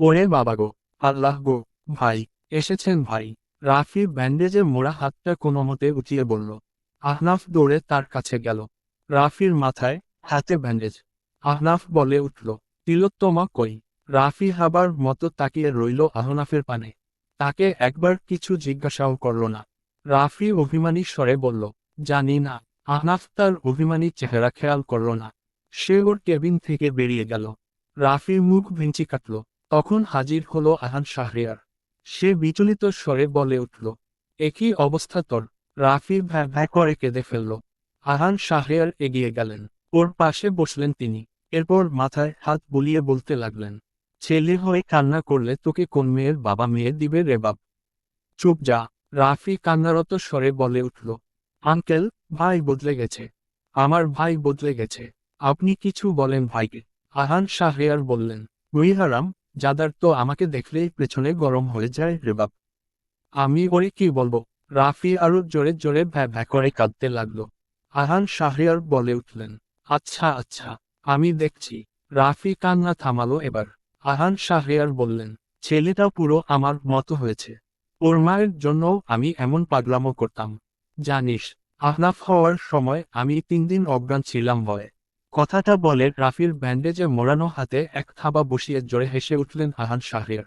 ওরে বাবা গো, আল্লাহ গো, ভাই, এসেছেন ভাই। রাফি ব্যান্ডেজে মোড়া হাতটা কোনো মতে উঠিয়ে বলল, আহনাফ দৌড়ে তার কাছে গেল। রাফির মাথায় হাতে ব্যান্ডেজ। আহনাফ বলে উঠল, তিলোত্তমা কই? রাফি হাবার মতো তাকিয়ে রইল আহনাফের পানে। তাকে একবার কিছু জিজ্ঞাসাও করল না। রাফি অভিমানী স্বরে বলল, জানি না, আহনাফ তার অভিমানী চেহারা খেয়াল করল না। সে ওর কেবিন থেকে বেরিয়ে গেল। রাফির মুখ ভেঞ্চি কাটল। তখন হাজির হলো আহান শাহরিয়ার। সে বিচলিত স্বরে বলে উঠল, একই অবস্থা তোর। রাফি ভ্যা ভ্যা করে কেঁদে ফেলল। আহান শাহরিয়ার এগিয়ে গেলেন। ওর পাশে বসলেন তিনি। এরপর মাথায় হাত বুলিয়ে বলতে লাগলেন, ছেলে হয়ে কান্না করলে তোকে কোন মেয়ের বাবা মেয়ে দিবে রে বাপ? চুপ যা, রাফি কান্নারত স্বরে বলে উঠল, আঙ্কেল, ভাই বদলে গেছে। আমার ভাই বদলে গেছে। আপনি কিছু বলেন ভাইকে। আহান শাহরিয়ার বললেন হারাম যাদার তো আমাকে দেখলেই পেছনে গরম হয়ে যায় রে বাপ। আমি ওরে কি বলব? রাফি আরও জোরে জোরে ভ্যা ভ্যা করে কাঁদতে লাগল। আহান শাহরিয়ার বলে উঠলেন আচ্ছা আচ্ছা আমি দেখছি। রাফি কান্না থামালো এবার। আহান শাহরিয়ার বললেন, ছেলেটা পুরো আমার মতো হয়েছে। ওর মায়ের জন্যও আমি এমন পাগলামো করতাম। জানিস, আহনাফ হওয়ার সময় আমি তিন দিন অজ্ঞান ছিলাম ভয়ে। কথাটা বলে রাফির ব্যান্ডেজে মোড়ানো হাতে এক থাবা বসিয়ে জোরে হেসে উঠলেন আহান শাহরিয়ার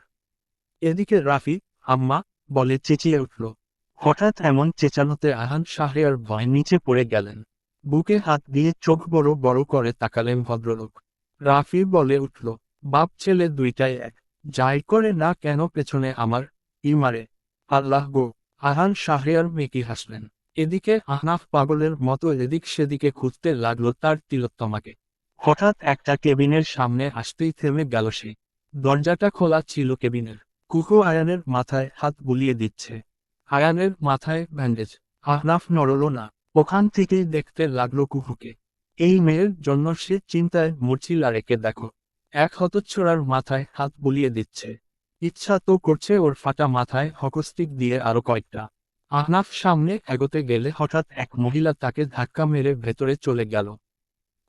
এদিকে রাফি, আম্মা, বলে চেঁচিয়ে উঠল। হঠাৎ এমন চেঁচানোতে আহান শাহরিয়ার ভয় নিচে পড়ে গেলেন। বুকে হাত দিয়ে চোখ বড় বড় করে তাকালেন ভদ্রলোক। রাফি বলে উঠল, বাপ ছেলে দুইটাই এক। যাই করে না কেন পেছনে আমার ইমারে আল্লাহ গো। আহান শাহরিয়ার মেকি হাসলেন। এদিকে আহনাফ পাগলের মতো এদিক সেদিকে খুঁজতে লাগল তার তিলোত্তমাকে। হঠাৎ একটা কেবিনের সামনে আসতেই থেমে গেল সে। দরজাটা খোলা ছিল কেবিনের। কুকু আয়ানের মাথায় হাত বুলিয়ে দিচ্ছে। আয়ানের মাথায় ব্যান্ডেজ। আহনাফ নড়ল না। ওখান থেকেই দেখতে লাগল কুকুকে। এই মেয়ের জন্য সে চিন্তায় মূর্ছিল একে দেখো। এক হতচ্ছড়ার মাথায় হাত বুলিয়ে দিচ্ছে। ইচ্ছা তো করছে ওর ফাটা মাথায় হকস্টিক দিয়ে আরও কয়েকটা। আহনাফ সামনে এগোতে গেলে হঠাৎ এক মহিলা তাকে ধাক্কা মেরে ভেতরে চলে গেল।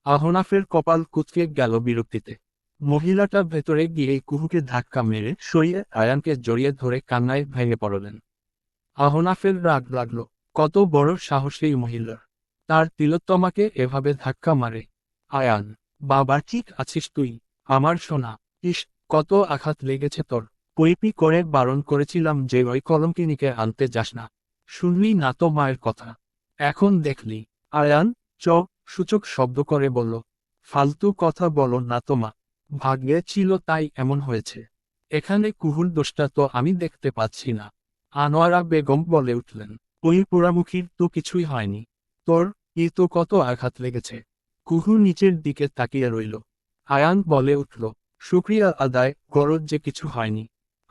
আহনাফের কপাল কুচকে গেল বিরক্তিতে। মহিলাটা ভেতরে গিয়ে কুহুকে ধাক্কা মেরে সরিয়ে আয়ানকে জড়িয়ে ধরে কান্নায় ভেঙে পড়লেন। আহনাফের রাগ লাগল। কত বড় সাহস মহিলার তার তিলোত্তমাকে এভাবে ধাক্কা মারে। আয়ান, বাবা, ঠিক আছিস তুই? আমার সোনা, ইস, কত আঘাত লেগেছে তোর। পৈপি করে বারণ করেছিলাম যে ওই কলমকিনিকে আনতে যাস না। শুনলি না তো মায়ের কথা। এখন দেখলি। আয়ান, চ, সূচক শব্দ করে বলল, ফালতু কথা বলো না তো মা। ভাগ্যে ছিল তাই এমন হয়েছে। এখানে কুহুর দোষটা তো আমি দেখতে পাচ্ছি না। আনোয়ারা বেগম বলে উঠলেন, ওই পোড়ামুখীর তো কিছুই হয়নি। তোর ই তো কত আঘাত লেগেছে কুহু নিচের দিকে তাকিয়ে রইল। আয়ান বলে উঠল, শুক্রিয়া আদায়, গরজ যে কিছু হয়নি।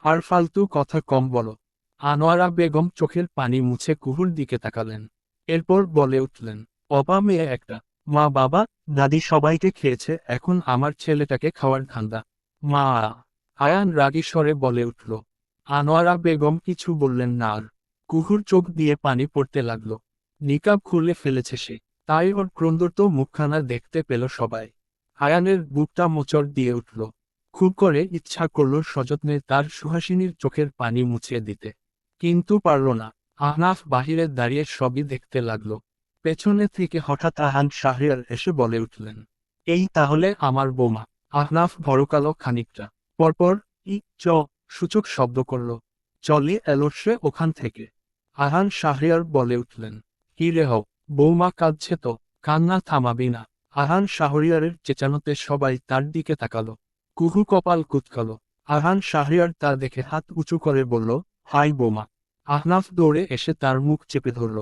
আর ফালতু কথা কম বলো। আনোয়ারা বেগম চোখের পানি মুছে কুহুর দিকে তাকালেন। এরপর বলে উঠলেন, অপা মেয়ে একটা। মা বাবা, দাদি সবাইকে খেয়েছে, এখন আমার ছেলেটাকে খাওয়ার ধান্দা। মা, আয়ান রাগী স্বরে বলে উঠল। আনোয়ারা বেগম কিছু বললেন না আর কুহুর চোখ দিয়ে পানি পড়তে লাগল। নিকাব খুলে ফেলেছে সে। তাই ওর ক্রন্দর্ত মুখখানা দেখতে পেল সবাই। আয়ানের বুকটা মোচড় দিয়ে উঠল। খুব করে ইচ্ছা করল সযত্নে তার সুহাসিনীর চোখের পানি মুছিয়ে দিতে। কিন্তু পারল না। আহনাফ বাহিরে দাঁড়িয়ে সবই দেখতে লাগল। পেছনে থেকে হঠাৎ আহান শাহরিয়ার এসে বলে উঠলেন, এই তাহলে আমার বোমা। আহনাফ ভরকালো খানিকটা। পরপর, ই, চ। সূচক শব্দ করল। চলে এলো সে ওখান থেকে। আহান শাহরিয়ার বলে উঠলেন, কি রে বৌমা কাঁদছে তো, কান্না থামাবি না। আহান শাহরিয়ারের চেঁচানোতে সবাই তার দিকে তাকালো। কুহু কপাল কুতকালো আহান শাহরিয়ার তা দেখে হাত উঁচু করে বলল হাই বোমা। আহনাফ দৌড়ে এসে তার মুখ চেপে ধরল।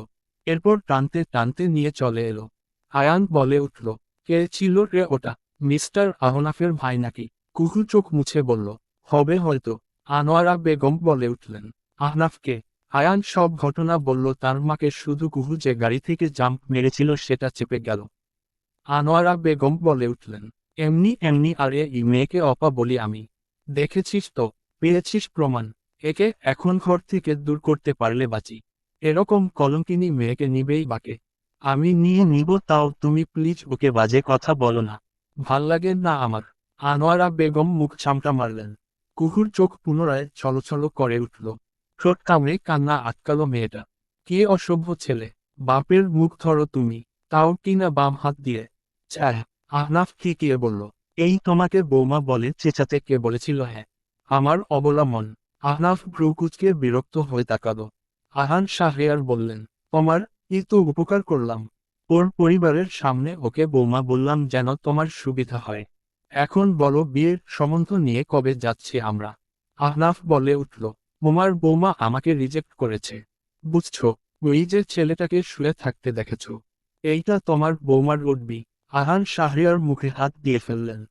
এরপর টানতে টানতে নিয়ে চলে এলো। আয়ান বলে উঠল, কে ছিল রে ওটা? মিস্টার আহনাফের ভাই নাকি? কুহু চোখ মুছে বলল, হবে হয়তো। আনোয়ারা বেগম বলে উঠলেন আহনাফকে আয়ান সব ঘটনা বলল, তার মাকে শুধু কুহু যে গাড়ি থেকে জাম্প মেরেছিল সেটা চেপে গেল। আনোয়ারা বেগম বলে উঠলেন, এমনি এমনি আরে এই মেয়েকে অপা বলি আমি। দেখেছিস তো? পেয়েছিস প্রমাণ। একে এখন ঘর থেকে দূর করতে পারলে বাঁচি। এরকম কলঙ্কিনী মেয়েকে নিবেই বাকে। আমি নিয়ে নিব তাও তুমি প্লিজ ওকে বাজে কথা বলো না। ভালো লাগে না আমার। আনোয়ারা বেগম মুখ চামটা মারলেন। কুহুর চোখ পুনরায় ছলছল করে উঠল। ঠোঁট কামড়ে কান্না আটকালো মেয়েটা। কে অসভ্য ছেলে। বাপের মুখ ধরো তুমি। তাও কিনা বাম হাত দিয়ে। ছ্যাঃ আহনাফ কে বলল? এই তোমাকে বৌমা বলে চেঁচাতে কে বলেছিল হ্যাঁ। আমার অবলা মন। আহনাফ ভ্রুকুচকে বিরক্ত হয়ে তাকালো। আহান শাহরিয়ার বললেন, তোমার এই তো উপকার করলাম? ওর পরিবারের সামনে ওকে বৌমা বললাম যেন তোমার সুবিধা হয়। এখন বলো বিয়ের সম্বন্ধ নিয়ে কবে যাচ্ছি আমরা? আহনাফ বলে উঠল মোমার বৌমা আমাকে রিজেক্ট করেছে। বুঝছ, ওই যে ছেলেটাকে শুয়ে থাকতে দেখেছ। এইটা তোমার বৌমার উঠবি আহান শাহরিয়ার মুখে হাত দিয়ে ফেললেন।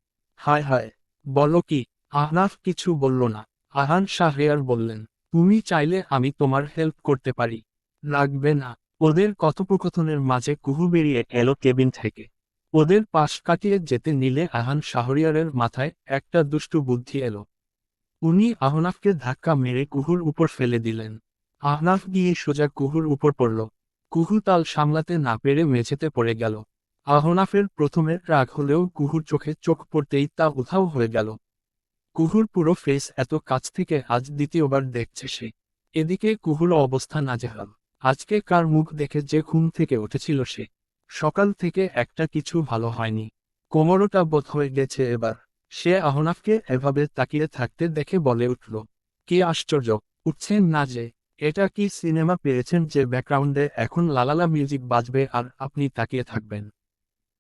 হায় হায়, বলো কি? আহনাফ কিছু বলল না। আহান শাহরিয়ার বললেন, তুমি চাইলে আমি তোমার হেল্প করতে পারি। লাগবে না। ওদের কথোপকথনের মাঝে কুহু বেরিয়ে এলো কেবিন থেকে। ওদের পাশ কাটিয়ে যেতে নিলে আহান শাহরিয়ারের মাথায় একটা দুষ্টু বুদ্ধি এলো। উনি আহনাফকে ধাক্কা মেরে কুহুর উপর ফেলে দিলেন। আহনাফ গিয়ে সোজা কুহুর উপর পড়ল। কুহু তাল সামলাতে না পেরে মেঝেতে পড়ে গেল। আহনাফের প্রথমে রাগ হলেও কুহুর চোখে চোখ পড়তেই তা উধাও হয়ে গেল। কুহুর পুরো ফেস এত কাছ থেকে আজ দ্বিতীয়বার দেখছে সে। এদিকে কুহুর অবস্থা নাজেহাল। আজকে কার মুখ দেখে যে ঘুম থেকে উঠেছিল সে। সকাল থেকে একটা কিছু ভালো হয়নি। কোমরটা বোধ হয়ে গেছে এবার। সে আহনাফকে এভাবে তাকিয়ে থাকতে দেখে বলে উঠল, কি আশ্চর্য, উঠছেন না যে, এটা কি সিনেমা পেয়েছেন যে ব্যাকগ্রাউন্ডে এখন লালালা মিউজিক বাজবে আর আপনি তাকিয়ে থাকবেন?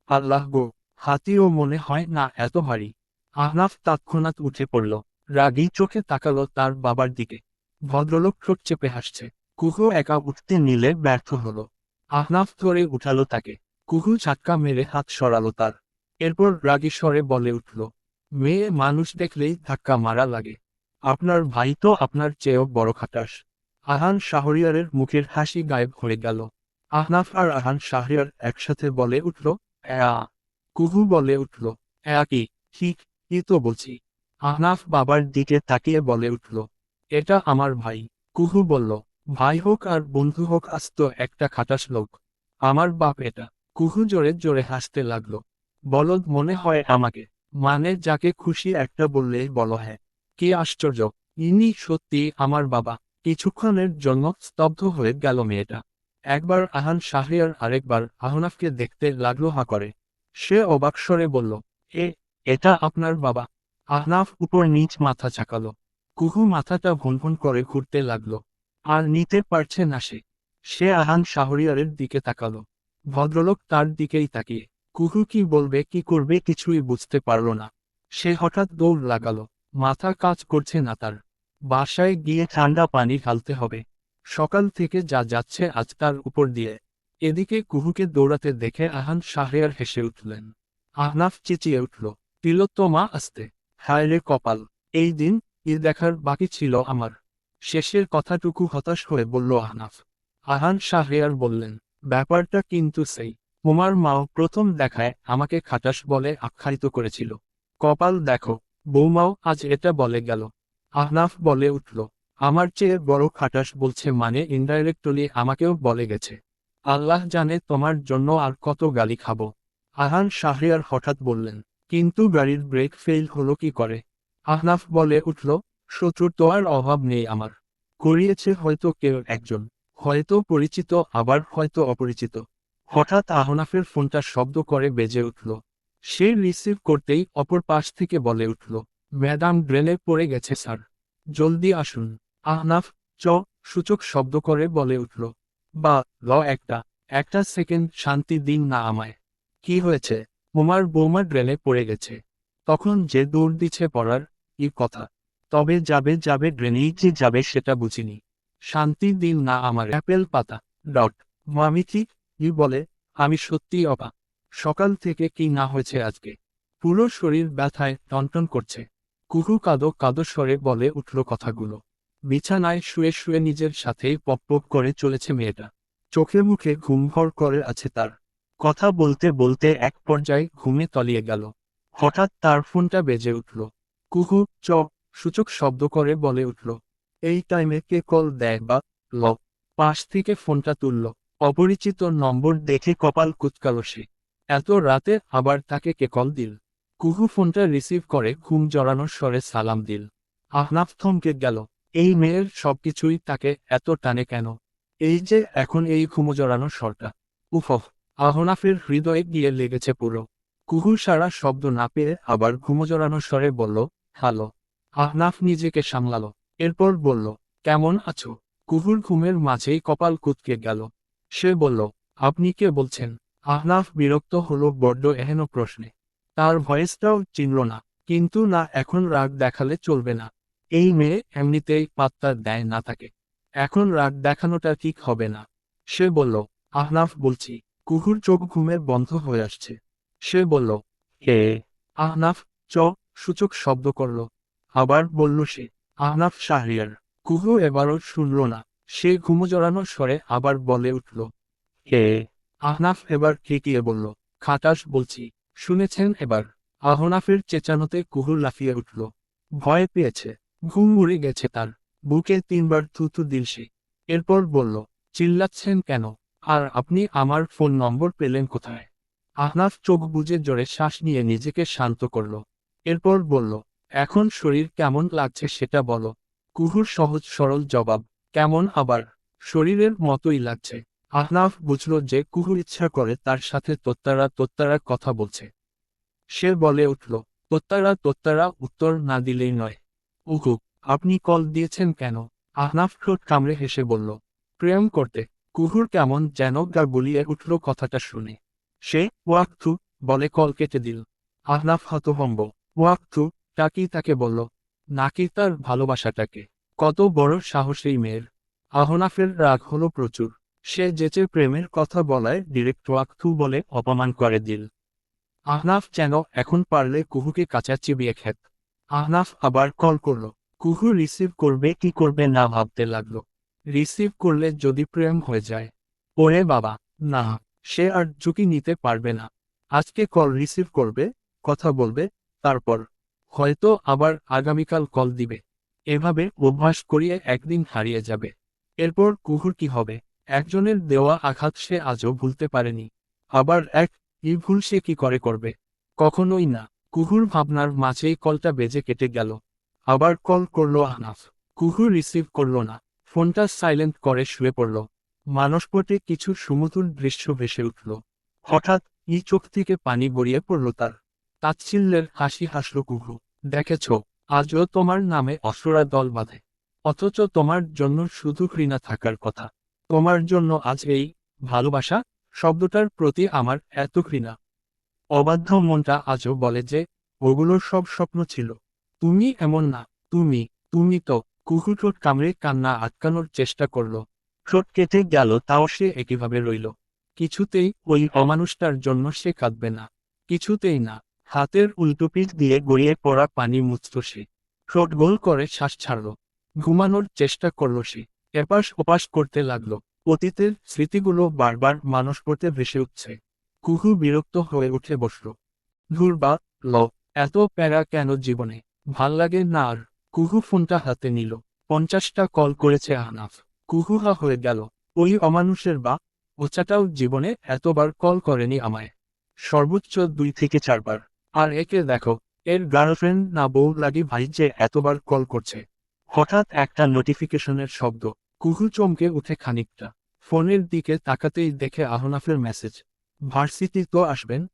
আল্লাহ গো হাতিও মনে হয় না, এত ভারী। আহনাফ তৎক্ষণাৎ উঠে পড়ল। রাগী চোখে তাকালো তার বাবার দিকে। ভদ্রলোক ঠোঁট চেপে হাসছে। কুহু একা উঠতে নিলে ব্যর্থ হলো। আহনাফ ধরে উঠালো তাকে। কুহু ঝাটকা মেরে হাত সরালো তার। এরপর রাগী স্বরে বলে উঠল, মেয়ে মানুষ দেখলেই ধাক্কা মারা লাগে। আপনার ভাই তো আপনার চেয়েও বড় খাটাস। আহান শাহরিয়ারের মুখের হাসি গায়েব হয়ে গেল। আহনাফ আর আহান শাহরিয়ার একসাথে বলে উঠল অ্যা কুহু বলে উঠল অ্যা কি? ঠিক কি তো বলছি? আহনাফ বাবার দিকে তাকিয়ে বলে উঠল, এটা আমার ভাই। কুহু বলল, ভাই হোক আর বন্ধু হোক আস্ত একটা খাটাস লোক। আমার বাপ এটা। কুহু জোরে জোরে হাসতে লাগল, বলদ মনে হয় আমাকে। মানে যাকে খুশি একটা বললেই বলো হ্যাঁ। কি আশ্চর্য, ইনি সত্যি আমার বাবা। কিছুক্ষণের জন্য স্তব্ধ হয়ে গেল মেয়েটা। একবার আহান শাহরিয়ার আরেকবার আহনাফকে দেখতে লাগল হা করে। সে অবাক স্বরে বলল, এ এটা আপনার বাবা। আহনাফ উপর নিচ মাথা চাকালো। কুহু মাথাটা ভুনভুন করে ঘুরতে লাগল। আর নিতে পারছে না সে। সে আহান শাহরিয়ারের দিকে তাকালো। ভদ্রলোক তার দিকেই তাকিয়ে। কুহু কি বলবে, কি করবে কিছুই বুঝতে পারল না। সে হঠাৎ দৌড় লাগালো। মাথা কাজ করছে না তার। বাসায় গিয়ে ঠান্ডা পানি ঢালতে হবে। সকাল থেকে যা যাচ্ছে আজ তার উপর দিয়ে। এদিকে কুহুকে দৌড়াতে দেখে আহান শাহরিয়ার হেসে উঠলেন। আহনাফ চেঁচিয়ে উঠল। তিলোত্তমা আসতে, হায় রে কপাল, এই দিন ঈদ দেখার বাকি ছিল আমার। শেষের কথাটুকু হতাশ হয়ে বলল আহনাফ। আহান শাহরিয়ার বললেন, ব্যাপারটা কিন্তু সেই। তোমার মাও প্রথম দেখায় আমাকে খাটাস বলে আখ্যায়িত করেছিল। কপাল দেখো, বৌমাও আজ এটা বলে গেল। আহনাফ বলে উঠল, আমার চেয়ে বড় খাটাস বলছে মানে ইনডাইরেক্টলি আমাকেও বলে গেছে। আল্লাহ জানে তোমার জন্য আর কত গালি খাব। আহান শাহরিয়ার হঠাৎ বললেন কিন্তু গাড়ির ব্রেক ফেল হলো কি করে? আহনাফ বলে উঠল, শত্রুর তো আর অভাব নেই আমার। করিয়েছে হয়তো কেউ একজন। হয়তো পরিচিত, আবার হয়তো অপরিচিত। হঠাৎ আহনাফের ফোনটা শব্দ করে বেজে উঠল। সে রিসিভ করতেই অপর পাশ থেকে বলে উঠল, ম্যাডাম ড্রেনে পড়ে গেছে, স্যার। জলদি আসুন। আহনাফ, চ। সূচক শব্দ করে বলে উঠল, বা, ল একটা। একটা সেকেন্ড শান্তি দিন না আমায়। কি হয়েছে? মোমার বৌমা ড্রেনে পড়ে গেছে। তখন যে দৌড় দিচ্ছে পড়ার ই কথা। তবে যাবে যাবে ড্রেনেই যে যাবে সেটা বুঝিনি। শান্তি দিন না আমার অ্যাপেল পাতা ডট। মামিথি ই বলে, আমি সত্যি অপা সকাল থেকে কি না হয়েছে আজকে? পুরো শরীর ব্যথায় টনটন করছে। কুহু কাদো কাদো স্বরে বলে উঠল কথাগুলো। বিছানায় শুয়ে শুয়ে নিজের সাথেই পপ করে চলেছে মেয়েটা। চোখে মুখে ঘুমভর করে আছে তার। কথা বলতে বলতে এক পর্যায়ে ঘুমে তলিয়ে গেল। হঠাৎ তার ফোনটা বেজে উঠল। কুহু, চ সূচক শব্দ করে বলে উঠল। এই টাইমে কে কল দেয় বা ল? পাশ থেকে ফোনটা তুলল। অপরিচিত নম্বর দেখে কপাল কুচকাল সে। এত রাতে আবার তাকে কে কল দিল? কুহু ফোনটা রিসিভ করে ঘুম জড়ানোর স্বরে সালাম দিল। আহনাফ থমকে গেল। এই মেয়ের সবকিছুই তাকে এত টানে কেন? এই যে এখন এই ঘুমো জড়ানো স্বরটা উফ আহনাফের হৃদয়ে গিয়ে লেগেছে পুরো। কুহুর সারা শব্দ না পেয়ে আবার ঘুমো জড়ানো স্বরে বলল হ্যালো আহনাফ নিজেকে সামলালো, এরপর বলল, কেমন আছো? কুহুর ঘুমের মাঝেই কপাল কুতকে গেল। সে বলল, আপনি কে বলছেন? আহনাফ বিরক্ত হলো বড্ড এহেন প্রশ্নে। তার ভয়েসটাও চিনল না, কিন্তু না এখন রাগ দেখালে চলবে না। এই মেয়ে এমনিতেই পাত্তা দেয় না তাকে। এখন রাগ দেখানোটা ঠিক হবে না। সে বলল, আহনাফ বলছি। কুকুর চোখ ঘুমের বন্ধ হয়ে আসছে। সে বলল, হে, আহনাফ, চ, সূচক শব্দ করল। আবার বলল সে, আহনাফ শাহরিয়ার। কুহু এবারও শুনল না। সে ঘুমো জড়ানো স্বরে আবার বলে উঠল, হে, আহনাফ এবার ঠেকিয়ে বলল, খাটাস বলছি। শুনেছেন এবার, আহনাফের চেঁচানোতে কুহু লাফিয়ে উঠল। ভয় পেয়েছে, ঘুম উড়ে গেছে তার। বুকে তিনবার থুতু দিল সে। এরপর বলল, চিল্লাচ্ছেন কেন? আর আপনি আমার ফোন নম্বর পেলেন কোথায়? আহনাফ চোখ বুজে জোরে শ্বাস নিয়ে নিজেকে শান্ত করল। এরপর বলল, এখন শরীর কেমন লাগছে সেটা বলো। কুহুর সহজ সরল জবাব, কেমন আবার? শরীরের মতোই লাগছে। আহনাফ বুঝল যে কুহুর ইচ্ছা করে তার সাথে তোত্তারা তোত্তারা কথা বলছে। সে বলে উঠল, তোত্তারা তোত্তারা উত্তর না দিলেই নয়। উহু, আপনি কল দিয়েছেন কেন? আহনাফ ঠোঁট কামড়ে হেসে বলল, প্রেম করতে। কুহুর কেমন যেন গা গুলিয়ে উঠল কথাটা শুনে। সে ওয়াক্থু বলে কল কেটে দিল। আহনাফ হতভম্ব। ওয়াক্থু টাকি তাকে বলল, নাকি তার ভালোবাসাটাকে? কত বড় সাহস এই মেয়ের। আহনাফের রাগ হলো প্রচুর। সে যেচে প্রেমের কথা বলায় ডিরেক্ট ওয়াক্থু বলে অপমান করে দিল। আহনাফ যেন এখন পারলে কুহুকে কাঁচা চিবিয়ে খেত। আহনাফ আবার কল করল, কুহু রিসিভ করবে কি করবে না ভাবতে লাগল। রিসিভ করলে যদি প্রেম হয়ে যায়। ওরে বাবা, না, সে আর ঝুঁকি নিতে পারবে না। আজকে কল রিসিভ করবে, কথা বলবে, তারপর হয়তো আবার আগামীকাল কল দিবে। এভাবে অভ্যাস করিয়ে একদিন হারিয়ে যাবে। এরপর কুহুর কি হবে? একজনের দেওয়া আঘাত সে আজও ভুলতে পারেনি। আবার এক ই ভুল সে কি করে করবে? কখনোই না। কুহুর ভাবনার মাঝেই কলটা বেজে কেটে গেল। আবার কল করল আহনাফ কুহু রিসিভ করল না। ফোনটা সাইলেন্ট করে শুয়ে পড়ল। মানসপটে কিছু সুমধুর দৃশ্য ভেসে উঠল। হঠাৎ ই চোখ থেকে পানি গড়িয়ে পড়ল তার। তাচ্ছিল্যের হাসি হাসল কুহু। দেখেছ, আজও তোমার নামে অসুরা দল বাঁধে। অথচ তোমার জন্য শুধু ঘৃণা থাকার কথা। তোমার জন্য আজ এই ভালোবাসা শব্দটার প্রতি আমার এত ঘৃণা। অবাধ্য মনটা আজও বলে যে ওগুলোর সব স্বপ্ন ছিল। তুমি এমন না। তুমি তুমি তো কুকুর ঠোঁট কামড়ে কান্না আটকানোর চেষ্টা করল। ঠোঁট কেটে গেল, তাও সে একইভাবে রইল। কিছুতেই ওই অমানুষটার জন্য সে কাঁদবে না। কিছুতেই না। হাতের উল্টোপিঠ দিয়ে গড়িয়ে পড়া পানি মুছল সে। ঠোঁট গোল করে শ্বাস ছাড়ল। ঘুমানোর চেষ্টা করল সে। এপাশ ওপাশ করতে লাগল। অতীতের স্মৃতিগুলো বারবার মানুষ পড়তে ভেসে উঠছে। কুহু বিরক্ত হয়ে উঠে বসল। ধুর বা, ল, এত প্যারা কেন জীবনে? ভালো লাগে না আর। কুহু ফোনটা হাতে নিল। পঞ্চাশটা কল করেছে আহনাফ। কুহুহা হয়ে গেল। ওই অমানুষের বা, ওচাটাও জীবনে এতবার কল করেনি আমায়। সর্বোচ্চ দুই থেকে চারবার। আর একে দেখো, এর গার্লফ্রেন্ড না বউ লাগি ভাই যে এতবার কল করছে। হঠাৎ একটা নোটিফিকেশনের শব্দ। কুহু চমকে উঠে খানিকটা। ফোনের দিকে তাকাতেই দেখে আহনাফের মেসেজ। ভার্সিটি তো আসবেন?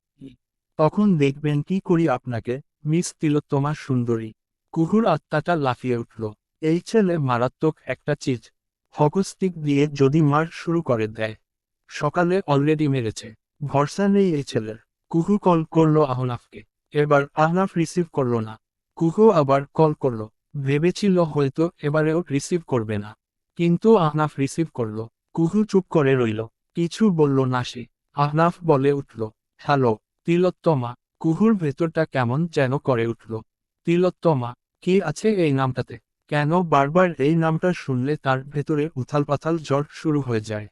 তখন দেখবেন কি করি আপনাকে, মিস তিলোত্তমা সুন্দরী। কুকুর আত্মাটা লাফিয়ে উঠল। এই ছেলে মারাত্মক একটা চিজ। হকস্টিক দিয়ে যদি মার শুরু করে দেয়। সকালে অলরেডি মেরেছে। ভরসা নেই এই ছেলের। কুকু কল করল আহনাফকে। এবার আহনাফ রিসিভ করল না। কুকু আবার কল করল। ভেবেছিল হয়তো এবারেও রিসিভ করবে না। কিন্তু আহনাফ রিসিভ করল। কুহু চুপ করে রইল। কিছু বলল না সে। আহনাফ বলে উঠল, হ্যালো, তিলোত্তমা, কুহুর ভেতরটা কেমন যেন করে উঠল। তিলোত্তমা কি আছে এই নামটাতে? কেন বারবার এই নামটা শুনলে তার ভেতরে উথাল পাথাল জ্বর শুরু হয়ে যায়?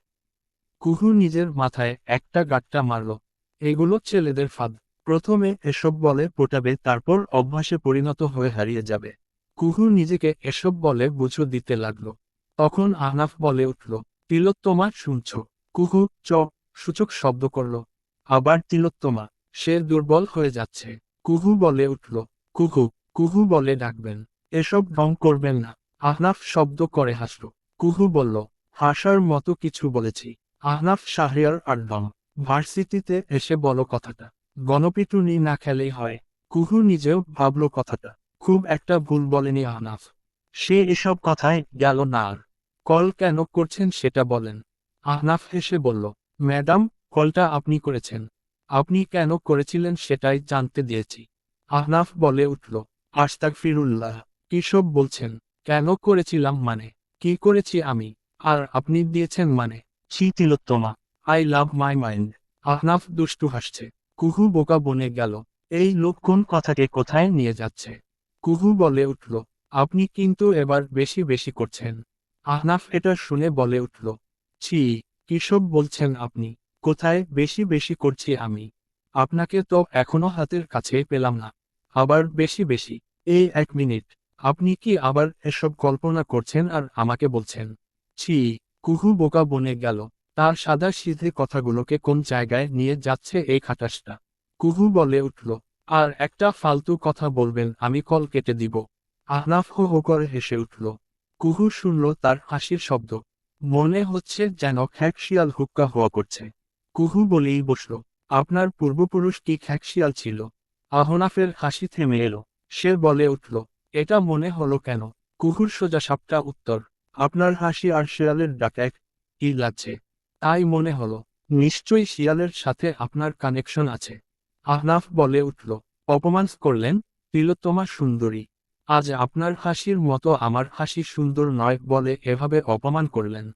কুহু নিজের মাথায় একটা গাট্টা মারল। এগুলো ছেলেদের ফাঁদ। প্রথমে এসব বলে পোটাবে তারপর অভ্যাসে পরিণত হয়ে হারিয়ে যাবে। কুহু নিজেকে এসব বলে বুঝো দিতে লাগল। তখন আহনাফ বলে উঠল, তিলোত্তমা, শুনছ? কুহু চ, সূচক শব্দ করল, আবার তিলোত্তমা, সে দুর্বল হয়ে যাচ্ছে। কুহু বলে উঠল, কুহু কুহু বলে ডাকবেন। এসব ঢং করবেন না। আহনাফ শব্দ করে হাসল। কুহু বলল, হাসার মতো কিছু বলেছি। আহনাফ শাহরিয়ার আর ঢং। ভার্সিটিতে এসে বলো কথাটা। গণপিটুনি না খেলেই হয়। কুহু নিজেও ভাবল কথাটা। খুব একটা ভুল বলেনি আহনাফ। সে এসব কথায় গেল না আর। কল কেন করছেন সেটা বলেন। আহনাফ হেসে বলল, ম্যাডাম, কলটা আপনি করেছেন। আপনি কেন করেছিলেন সেটাই জানতে দিয়েছি। আহনাফ বলে উঠল আস্তাক ফিরুল্লাহ কিসব বলছেন? কেন করেছিলাম মানে? কি করেছি আমি? আর আপনি দিয়েছেন মানে? ছি Tilottama, I love my mind. Ahnaf দুষ্টু হাসছে। কুহু বোকা বনে গেল। এই লোক কোন কথাকে কোথায় নিয়ে যাচ্ছে? কুহু বলে উঠল, আপনি কিন্তু এবার বেশি বেশি করছেন। আহনাফ এটা শুনে বলে উঠল, ছি কিসব বলছেন আপনি? কোথায় বেশি বেশি করছি আমি? আপনাকে তো এখনও হাতের কাছে পেলাম না। আবার বেশি বেশি। এই এক মিনিট। আপনি কি আবার এসব কল্পনা করছেন আর আমাকে বলছেন? ছি, কুহু বোকা বনে গেল। তার সাদা সিধে কথাগুলোকে কোন জায়গায় নিয়ে যাচ্ছে এই খাটাসটা? কুহু বলে উঠল, আর একটা ফালতু কথা বলবেন, আমি কল কেটে দিব। আহনাফ হো হো করে হেসে উঠল। কুহু শুনল তার হাসির শব্দ। মনে হচ্ছে যেন খ্যাকশিয়াল হুক্কা হওয়া করছে। কুহু বলেই বসল, আপনার পূর্বপুরুষ কি খ্যাকশিয়াল ছিল? আহনাফের হাসি থেমে এলো। সে বলে উঠল, এটা মনে হলো কেন? কুহুর সোজা সাপটা উত্তর, আপনার হাসি আর শিয়ালের ডাক এক লাগছে? তাই মনে হলো, নিশ্চয়ই শিয়ালের সাথে আপনার কানেকশন আছে। আহনাফ বলে উঠল, অপমান করলেন? তিলোত্তমা সুন্দরী, আজ আপনার হাসির মতো আমার হাসি সুন্দর নয় বলে এভাবে অপমান করলেন।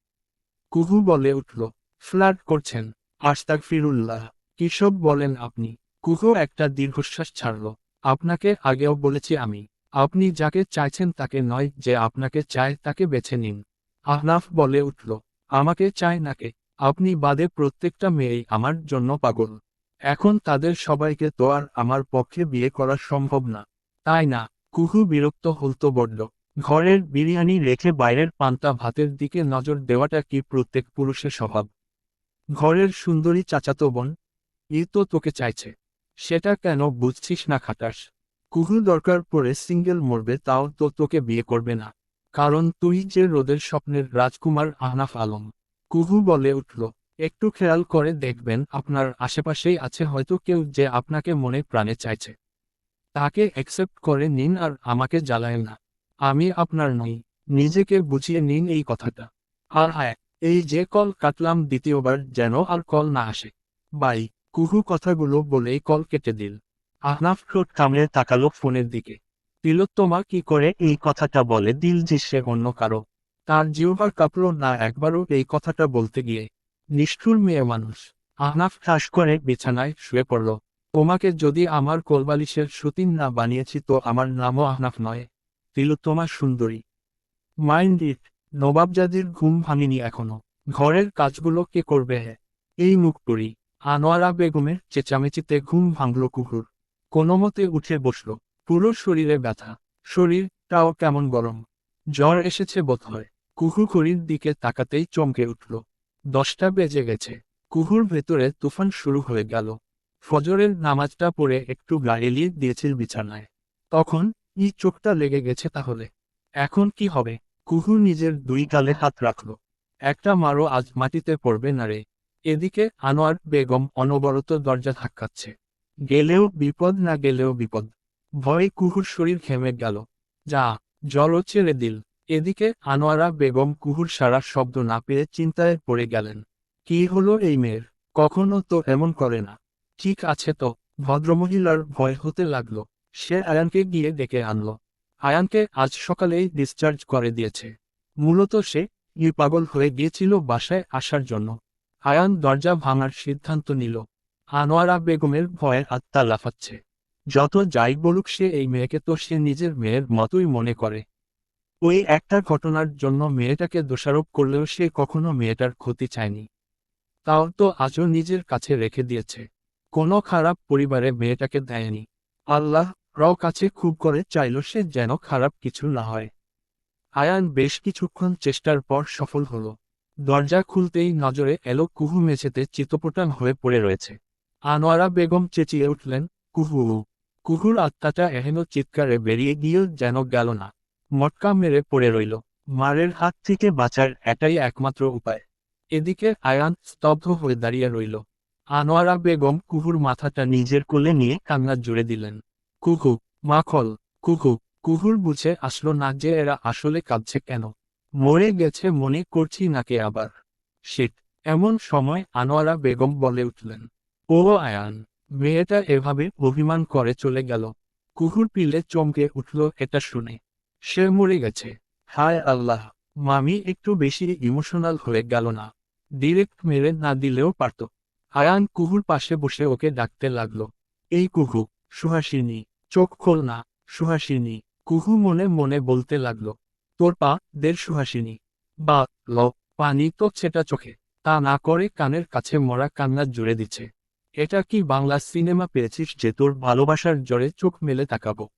কুহু বলে উঠল ফ্ল্যাট করছেন আস্তাক ফিরুল্লাহ কিসব বলেন আপনি? কুহু একটা দীর্ঘশ্বাস ছাড়ল। আপনাকে আগেও বলেছি আমি। আপনি যাকে চাইছেন তাকে নয়, যে আপনাকে চায় তাকে বেছে নিন। আহনাফ বলে উঠল, আমাকে চায় নাকে আপনি বাদে প্রত্যেকটা মেয়েই আমার জন্য পাগল। এখন তাদের সবাইকে তো আর আমার পক্ষে বিয়ে করা সম্ভব না। তাই না? কুহু বিরক্ত হলতো বড্ড। ঘরের বিরিয়ানি রেখে বাইরের পান্তা ভাতের দিকে নজর দেওয়াটা কি প্রত্যেক পুরুষের স্বভাব? ঘরের সুন্দরী চাচাতো বোন, ই তো তোকে চাইছে। সেটা কেন বুঝছিস না খাটাস? কুহু দরকার পড়ে সিঙ্গেল মরবে তাও তো তোকে বিয়ে করবে না। কারণ তুই যে রোদের স্বপ্নের রাজকুমার আহনাফ আলম। কুহু বলে উঠল, একটু খেয়াল করে দেখবেন আপনার আশেপাশেই আছে হয়তো কেউ যে আপনাকে মনে প্রাণে চাইছে। তাকে অ্যাকসেপ্ট করে নিন আর আমাকে জ্বালায় না। আমি আপনার নই, নিজেকে বুঝিয়ে নিন এই কথাটা। আর হ্যাঁ এই যে কল কাটলাম দ্বিতীয়বার যেন আর কল না আসে। বাই। কুহু কথাগুলো বলেই কল কেটে দিল। আহনাফ ঠোঁট কামড়ে তাকালো ফোনের দিকে। তিলোত্তমা কি করে এই কথাটা বলে? দিল যে সে অন্য কারও। তার জিহ্বার কাপড় না একবারও এই কথাটা বলতে গিয়ে। নিষ্ঠুর মেয়ে মানুষ। আহনাফ ঠাস করে বিছানায় শুয়ে পড়ল। তোমাকে যদি আমার কোলবালিশের সুতিন না বানিয়েছি তো আমার নামও আহনাফ নয়। তিলোত্তমা সুন্দরী। মাইন্ড ইট, নবাবজাদির ঘুম ভাঙিনি এখনও। ঘরের কাজগুলো কে করবে হে? এই মুখটুরি আনোয়ারা বেগমের চেঁচামেচিতে ঘুম ভাঙল কুকুর কোনোমতে উঠে বসল। পুরো শরীরে ব্যথা। শরীরটাও কেমন গরম। জ্বর এসেছে বোধ হয় কুহু ঘড়ির দিকে তাকাতেই চমকে উঠল। দশটা বেজে গেছে। কুহুর ভেতরে তুফান শুরু হয়ে গেল। ফজরের নামাজটা পড়ে একটু গা এলিয়ে দিয়েছিল বিছানায়। তখন ই চোখটা লেগে গেছে তাহলে। এখন কি হবে? কুহু নিজের দুই গালে হাত রাখল। একটা মারো আজ মাটিতে পড়বে না রে। এদিকে আনোয়ার বেগম অনবরত দরজা ধাক্কাচ্ছে। গেলেও বিপদ না গেলেও বিপদ। ভয়ে কুহুর শরীর ঘেমে গেল। যা, জলও ছেড়ে দিল। এদিকে আনোয়ারা বেগম কুহুর সারা শব্দ না পেয়ে চিন্তায় পড়ে গেলেন। কি হলো এই মেয়ের? কখনো তো এমন করে না। ঠিক আছে তো, ভদ্রমহিলার ভয় হতে লাগল। সে আয়ানকে গিয়ে ডেকে আনল। আয়ানকে আজ সকালেই ডিসচার্জ করে দিয়েছে। মূলত সে, ই পাগল হয়ে গিয়েছিল বাসায় আসার জন্য। আয়ান দরজা ভাঙার সিদ্ধান্ত নিল। আনোয়ারা বেগমের ভয়ে আত্মা লাফাচ্ছে। যত যাই বলুক সে এই মেয়েকে তো সে নিজের মেয়ের মতোই মনে করে। ওই একটা ঘটনার জন্য মেয়েটাকে দোষারোপ করলেও সে কখনো মেয়েটার ক্ষতি চায়নি। তাও তো আজও নিজের কাছে রেখে দিয়েছে। কোনো খারাপ পরিবারে মেয়েটাকে দেয়নি। আল্লাহ রও কাছে খুব করে চাইল সে যেন খারাপ কিছু না হয়। আয়ান বেশ কিছুক্ষণ চেষ্টার পর সফল হলো। দরজা খুলতেই নজরে এলো কুহু মেঝেতে চিতপটান হয়ে পড়ে রয়েছে। আনোয়ারা বেগম চেঁচিয়ে উঠলেন, কুহু, কুহুর আত্মাটা এহেন চিৎকারে বেরিয়ে গিয়েও যেন গেল না। মটকা মেরে পড়ে রইল। মারের হাত থেকে বাঁচার এটাই একমাত্র উপায়। এদিকে আয়ান স্তব্ধ হয়ে দাঁড়িয়ে রইল। আনোয়ারা বেগম কুহুর মাথাটা নিজের কোলে নিয়ে কান্না জুড়ে দিলেন। কুহু, মাখল, কুহু, কুহুর বুঝে আসলো না যে এরা আসলে কাঁদছে কেন? মরে গেছে মনে করছি নাকে আবার। শিট, এমন সময় আনোয়ারা বেগম বলে উঠলেন, ও আয়ান, মেয়েটা এভাবে অভিমান করে চলে গেল। কুকুর পিলে চমকে উঠল এটা শুনে। সে মরে গেছে। হায় আল্লাহ, মামি একটু বেশি ইমোশনাল হয়ে গেল না। ডিরেক্ট মেরে না দিলেও পারত। আয়ান কুহুর পাশে বসে ওকে ডাকতে লাগল, এই কুহু, সুহাসিনী, চোখ খোল না, সুহাসিনী। কুহু মনে মনে বলতে লাগল তোর পা দের সুহাসিনী। বা, ল, পানি তো সেটা চোখে। তা না করে কানের কাছে মরা কান্না জুড়ে দিচ্ছে। এটা কি বাংলা সিনেমা পেয়েছিস যে তোর ভালোবাসার জ্বরে চোখ মেলে তাকাবো?